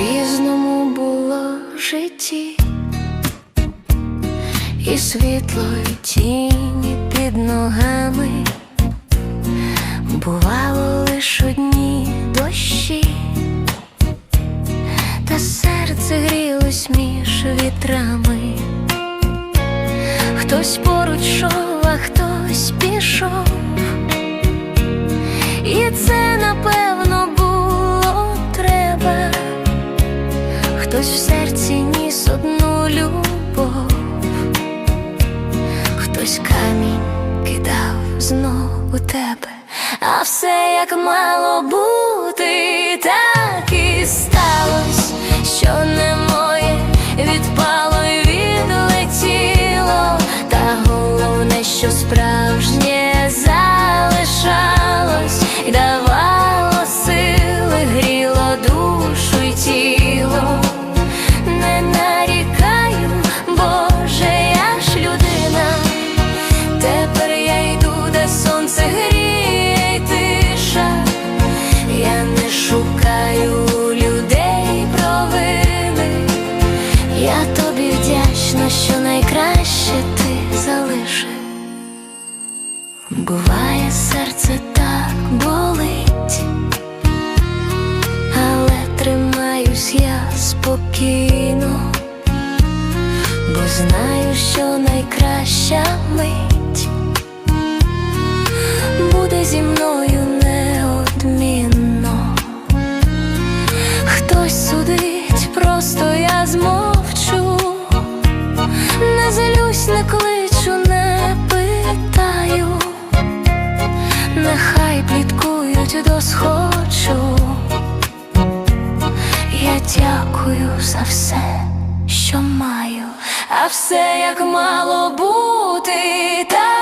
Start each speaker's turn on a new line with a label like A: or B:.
A: По-різному було житті, і світло і тіні під ногами. Бувало лиш одні дощі, та серце грілось між вітрами, хтось поруч шов, а хтось під. Хтось в серці ніс одну любов, хтось камінь кидав знову тебе, а все як мало бути, так і сталось, що не моє відпало й відлетіло, та головне, що справжнє Буває, серце так болить, але тримаюсь я спокійно, бо знаю, що найкраща мить буде зі мною неодмінно. Хтось судить, просто я змовчу, не злюсь, не кличу, досхочу. Я дякую за все, що маю, а все як мало бути, так